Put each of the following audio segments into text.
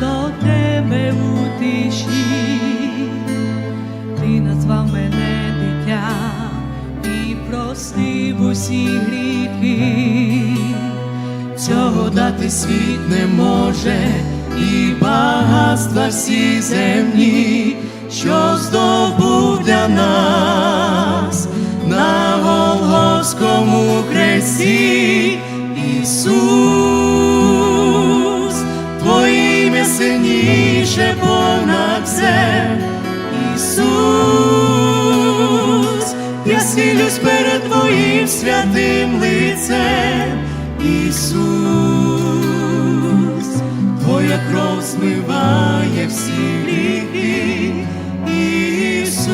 до тебе у тиші, ти назвав мене дитя і простив усі гріхи, цього дати світ не може, і багатства всі земні, що здобув для нас на Голгофському хресті. Сильніше понад все. Ісус, я схилюсь перед Твоїм святим лицем. Ісус, Твоя кров змиває всі гріхи. Ісус,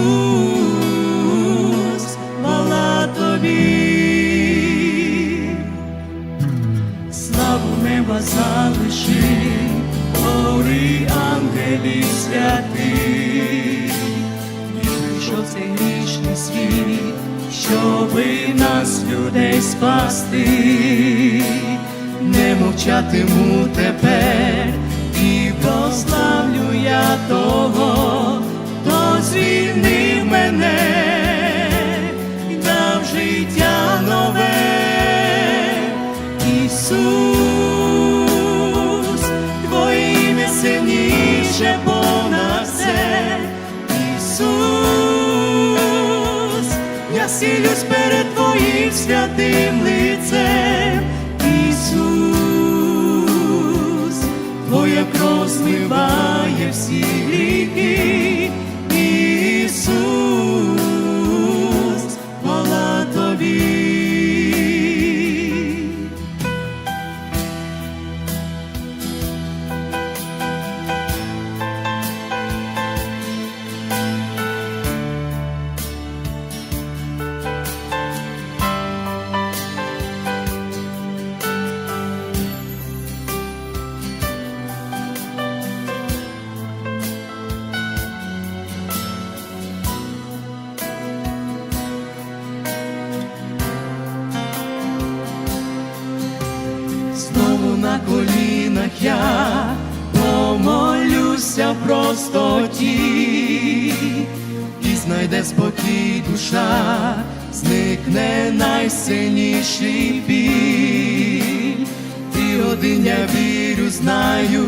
хвала Тобі. Славу неба залиши, гори ангелів святих, прийшов цей грішний світ, щоби нас, людей, спасти, не мовчатиму тепер, і прославлю я того, хто звільнив мене, я сілюсь перед Твоїм святим лицем. Ісус, Твоя кров змиває всі гріхи. Знову на колінах я помолюся в простоті, і знайде спокій душа, зникне найсильніший біль. Ти один я вірю, знаю,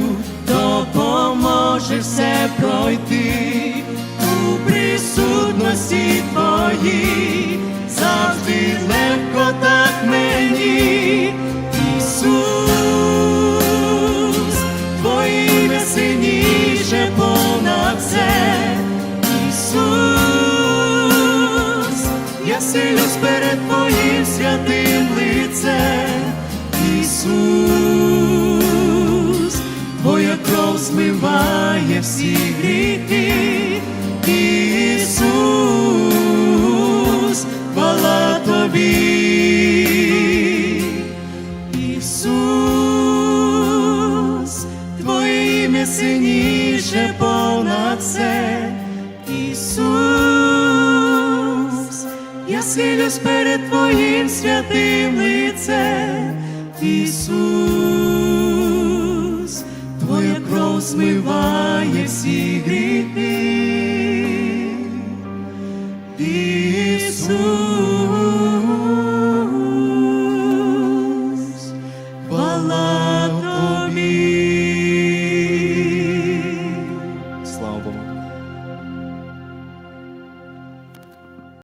допоможе все пройти у присутності твоїй, Твоїм святим лицем. Ісус, Твоя кров змиває всі гріхи. Ісус, хвала Тобі. Ісус, Твоє ім'я сильніше понад все. Ісус, я схилюсь перед Твоїм святим лицем. Ісус, Твоя кров змиває